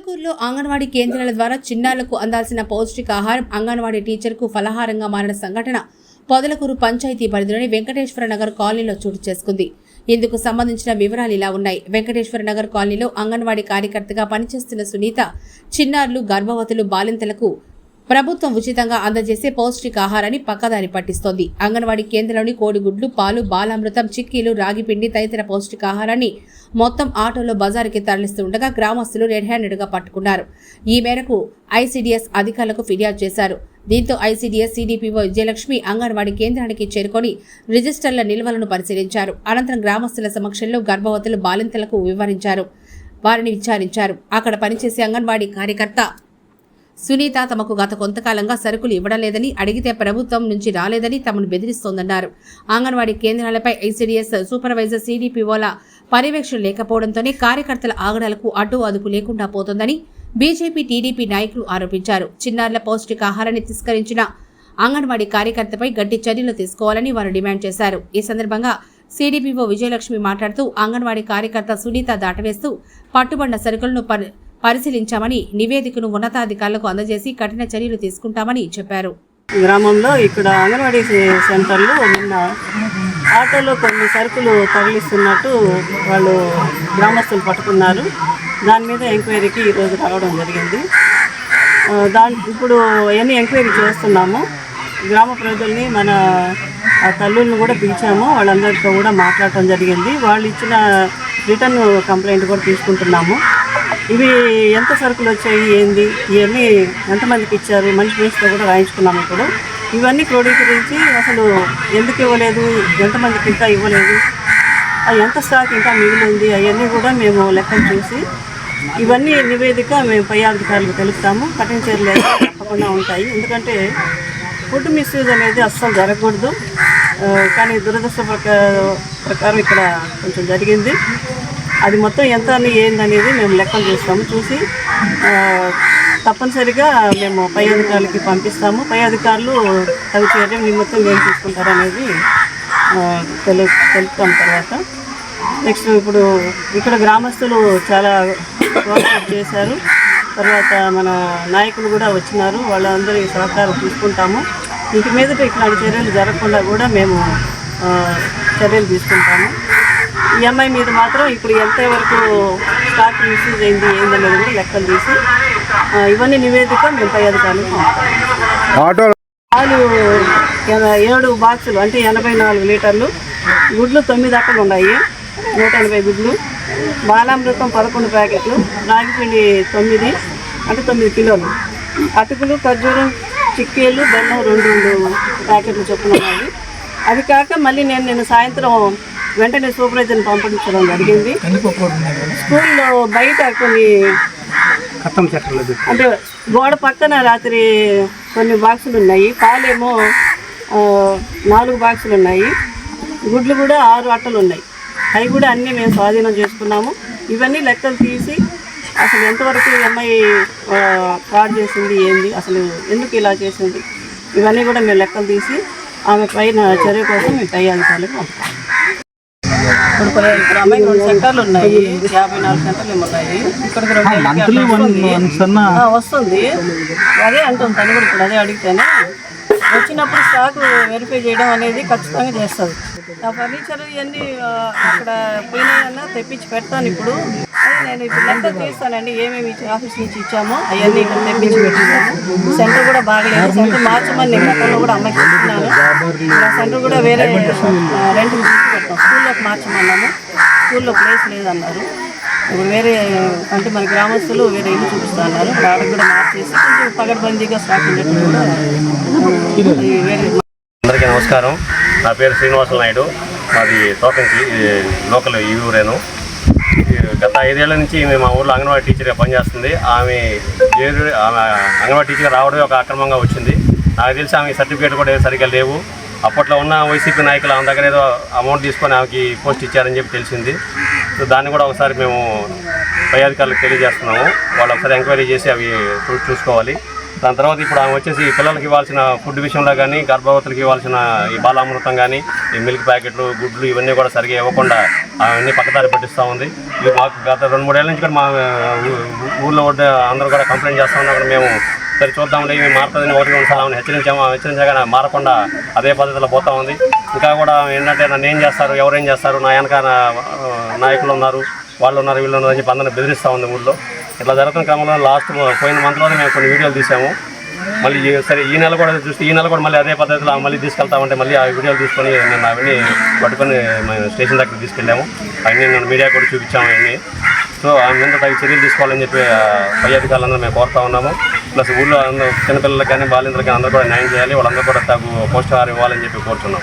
పాలకూరులో అంగన్వాడీ కేంద్రాల ద్వారా చిన్నారులకు అందాల్సిన పౌష్టికాహారం అంగన్వాడీ టీచర్కు ఫలహారంగా మారిన సంఘటన పొదలకూరు పంచాయతీ పరిధిలోని వెంకటేశ్వర నగర్ కాలనీలో చోటు చేసుకుంది. ఇందుకు సంబంధించిన వివరాలు ఇలా ఉన్నాయి. వెంకటేశ్వర నగర్ కాలనీలో అంగన్వాడీ కార్యకర్తగా పనిచేస్తున్న సునీత చిన్నారులు గర్భవతులు బాలింతలకు ప్రభుత్వం ఉచితంగా అందజేసే పౌష్టికాహారాన్ని పక్కదారి పట్టిస్తోంది. అంగన్వాడీ కేంద్రంలోని కోడిగుడ్లు పాలు బాలామృతం చిక్కీలు రాగిపిండి తదితర పౌష్టికాహారాన్ని మొత్తం ఆటోలో బజారుకి తరలిస్తుండగా గ్రామస్తులు రెడ్ హ్యాండెడ్గా పట్టుకున్నారు. ఈ మేరకు ఐసీడీఎస్ అధికారులకు ఫిర్యాదు చేశారు. దీంతో ఐసీడీఎస్ సిడిపిఓ విజయలక్ష్మి అంగన్వాడీ కేంద్రానికి చేరుకొని రిజిస్టర్ల నిల్వలను పరిశీలించారు. అనంతరం గ్రామస్తుల సమక్షంలో గర్భవతులు బాలింతలకు వివరించారు. వారిని విచారించారు. అక్కడ పనిచేసే అంగన్వాడీ కార్యకర్త సునీత తమకు గత కొంతకాలంగా సరుకులు ఇవ్వడం లేదని అడిగితే ప్రభుత్వం నుంచి రాలేదని తమను బెదిరిస్తోందన్నారు. అంగన్వాడీ కేంద్రాలపై ఐసీడీఎస్ సూపర్వైజర్ సీడీపీఓల పర్యవేక్షణ లేకపోవడంతోనే కార్యకర్తల ఆగడాలకు అడ్డు అదుపు లేకుండా పోతోందని బీజేపీ టీడీపీ నాయకులు ఆరోపించారు. చిన్నారుల పౌష్టికాహారాన్ని తిస్కరించిన అంగన్వాడీ కార్యకర్తపై గట్టి చర్యలు తీసుకోవాలని వారు డిమాండ్ చేశారు. ఈ సందర్భంగా సీడీపీఓ విజయలక్ష్మి మాట్లాడుతూ అంగన్వాడీ కార్యకర్త సునీత దాటవేస్తూ పట్టుబడిన సరుకులను పరిశీలించామని నివేదికను ఉన్నతాధికారులకు అందజేసి కఠిన చర్యలు తీసుకుంటామని చెప్పారు. గ్రామంలో ఇక్కడ అంగన్వాడీ సెంటర్లు నిన్న ఆటోలో కొన్ని సరుకులు తరలిస్తున్నట్టు వాళ్ళు గ్రామస్తులు పట్టుకున్నారు. దాని మీద ఎంక్వైరీకి ఈరోజు రావడం జరిగింది. దాని ఇప్పుడు అవన్నీ ఎంక్వైరీ చేస్తున్నాము గ్రామ ప్రజల్ని మన తల్లుల్ని కూడా పిలిచాము. వాళ్ళందరితో కూడా మాట్లాడటం జరిగింది. వాళ్ళు ఇచ్చిన రిటర్న్ కంప్లైంట్ కూడా తీసుకుంటున్నాము. ఇవి ఎంత సరుకులు వచ్చాయి ఏంది? ఇవన్నీ ఎంతమందికి ఇచ్చారు? మంచి ప్లేస్తో కూడా రాయించుకున్నాము ఇప్పుడు. ఇవన్నీ క్రోడీకరించి అసలు ఎందుకు ఇవ్వలేదు? ఎంతమందికి ఇంకా ఇవ్వలేదు? ఎంత స్టాక్ ఇంకా మిగిలింది? అవన్నీ కూడా మేము లెక్కలు చూసి ఇవన్నీ నివేదిక మేము పై అధికారులకు తెలుపుతాము. కఠిన చర్యలు తప్పకుండా ఉంటాయి. ఎందుకంటే ఫుడ్ మిస్యూజ్ అనేది అస్సలు జరగకూడదు. కానీ దురదృష్ట ప్రకారం ఇక్కడ కొంచెం జరిగింది. అది మొత్తం ఎంత అని ఏందనేది మేము లెక్కలు చూస్తాము. చూసి తప్పనిసరిగా మేము పై అధికారులకి పంపిస్తాము. పై అధికారులు తగు చర్య నిమిత్తం ఏం తీసుకుంటారు అనేది తెలు తెలుపుతాం తర్వాత. నెక్స్ట్ ఇప్పుడు ఇక్కడ గ్రామస్తులు చాలా కోఆపరేట్ చేశారు. తర్వాత మన నాయకులు కూడా వచ్చినారు. వాళ్ళందరి సహకారం తీసుకుంటాము. ఇంక మీదట ఇట్లాంటి చర్యలు జరగకుండా కూడా మేము చర్యలు తీసుకుంటాము. ఈ అమ్మాయి మీద మాత్రం ఇప్పుడు ఎంతవరకు స్టాక్ మిస్యూజ్ అయింది ఏందనేది కూడా లెక్కలు తీసి ఇవన్నీ నివేదిక మేము పై అధికారులకు. ఆటో ఏడు బాక్సులు అంటే ఎనభై నాలుగు లీటర్లు గుడ్లు తొమ్మిది అక్కలు ఉన్నాయి నూట ఎనభై గుడ్లు బాలామృతం పదకొండు ప్యాకెట్లు రాగిపిండి తొమ్మిది అంటే తొమ్మిది కిలోలు అటుకులు ఖర్జూరం చిక్కీలు బెల్లం రెండు రెండు ప్యాకెట్లు చొప్పున ఉన్నాయి అది కాక మళ్ళీ నేను నిన్న సాయంత్రం వెంటనే సూపర్వైజర్ని పంపించడం జరిగింది. స్కూల్లో బయట కొన్ని అంటే గోడ పక్కన రాత్రి కొన్ని బాక్సులు ఉన్నాయి. పాలేమో నాలుగు బాక్సులు ఉన్నాయి. గుడ్లు కూడా ఆరు అట్టలు ఉన్నాయి. అవి కూడా అన్నీ మేము స్వాధీనం చేసుకున్నాము. ఇవన్నీ లెక్కలు తీసి అసలు ఎంతవరకు అమ్మాయి ఫ్రాడ్ చేసింది ఏంది అసలు ఎందుకు ఇలా చేసింది? ఇవన్నీ కూడా మేము లెక్కలు తీసి ఆమె పైన చర్య కోసం మేము పై అధికారులకు పంపుతాం. ఇప్పుడు రెండు సెంటర్లు ఉన్నాయి. యాభై నాలుగు సెంటర్లు ఉన్నాయి. ఇక్కడికి రెండు వస్తుంది. అదే అంటుంది తను కూడా ఇప్పుడు అదే అడిగితేనే. వచ్చినప్పుడు స్టాక్ వెరిఫై చేయడం అనేది ఖచ్చితంగా చేస్తుంది. ఆ ఫర్నిచర్ ఇవన్నీ అక్కడ పోయినాయన్నా తెప్పించి పెడతాను ఇప్పుడు. నేను ఇప్పుడు లెక్క తీస్తానండి. ఏమేమి ఆఫీస్ నుంచి ఇచ్చామో అవన్నీ ఇక్కడ తెప్పించి పెట్టినాను. సెంటర్ కూడా బాగలేదు. సెంటర్ మార్చమని నేను గతంలో కూడా అమ్మాయికి చెప్తున్నాను. సెంటర్ కూడా వేరే రెంట్ స్కూల్లోకి మార్చమన్నాము. స్కూల్లో ప్లేస్ లేదన్నారు. ఇప్పుడు వేరే అంటే మన గ్రామస్తులు వేరే ఇల్లు చూపిస్తా అన్నారు వాళ్ళకి కూడా మార్చేసి కొంచెం పగడ్బందీగా అది వేరే అందరికీ నమస్కారం. నా పేరు శ్రీనివాసులు నాయుడు. మాది తోకంచి ఇది లోకల్ ఈ ఊరేను. ఈ గత ఐదేళ్ళ నుంచి మేము మా ఊర్లో అంగన్వాడీ టీచర్గా పనిచేస్తుంది. ఆమె ఆమె అంగన్వాడీ టీచర్గా రావడమే ఒక అక్రమంగా వచ్చింది. నాకు తెలిసి ఆమె సర్టిఫికేట్ కూడా ఏం సరిగ్గా లేవు. అప్పట్లో ఉన్న వైసీపీ నాయకులు ఆమె దగ్గర ఏదో అమౌంట్ తీసుకొని ఆమెకి పోస్ట్ ఇచ్చారని చెప్పి తెలిసింది. సో దాన్ని కూడా ఒకసారి మేము పై అధికారులకు తెలియజేస్తున్నాము. వాళ్ళు ఒకసారి ఎంక్వైరీ చేసి అవి చూసుకోవాలి. దాని తర్వాత ఇప్పుడు ఆమె వచ్చేసి పిల్లలకి ఇవ్వాల్సిన ఫుడ్ విషయంలో కానీ గర్భవతులకు ఇవ్వాల్సిన ఈ బాలామృతం కానీ ఈ మిల్క్ ప్యాకెట్లు గుడ్లు ఇవన్నీ కూడా సరిగా ఇవ్వకుండా అవన్నీ పక్కదారి పట్టిస్తూ ఉంది. ఇది మాకు గత రెండు మూడేళ్ళ నుంచి కూడా మా ఊళ్ళో అందరూ కూడా కంప్లైంట్ చేస్తూ ఉన్నా కూడా మేము సరే చూద్దాంలే ఇవి మారుతుందని ఒకటి రెండు సార్లు హెచ్చరించాము. హెచ్చరించగా హెచ్చరించగానే మారకుండా అదే పద్ధతిలో పోతా ఉంది. ఇంకా కూడా ఏంటంటే నన్ను ఏం చేస్తారు? ఎవరేం చేస్తారు? నా వెనక నాయకులు ఉన్నారు వాళ్ళు ఉన్నారు వీళ్ళు ఉన్నారు అని చెప్పి అందరిని బెదిరిస్తూ ఉంది ఊళ్ళో. ఇట్లా జరుగుతున్న క్రమంలో లాస్ట్ పోయిన మంత్లోనే మేము కొన్ని వీడియోలు తీసాము. మళ్ళీ ఈ- సరే ఈ నెల కూడా చూస్తే ఈ నెల కూడా మళ్ళీ అదే పద్ధతిలో మళ్ళీ తీసుకెళ్తామంటే మళ్ళీ ఆ వీడియోలు తీసుకొని నేను అవన్నీ పట్టుకొని మేము స్టేషన్ దగ్గర తీసుకెళ్ళాము. అవన్నీ నేను మీడియా కూడా చూపించాము అవన్నీ. సో ఆమె మీద తగిన చర్యలు తీసుకోవాలని చెప్పి పై అధికారులందరూ మేము కోరుతా ఉన్నాము. ప్లస్ ఊళ్ళో అందరూ చిన్నపిల్లలకి కానీ బాలింతలకి కానీ అందరూ కూడా న్యాయం చేయాలి వాళ్ళందరూ కూడా తగు పోషకాహారం ఇవ్వాలని చెప్పి కోరుతున్నాం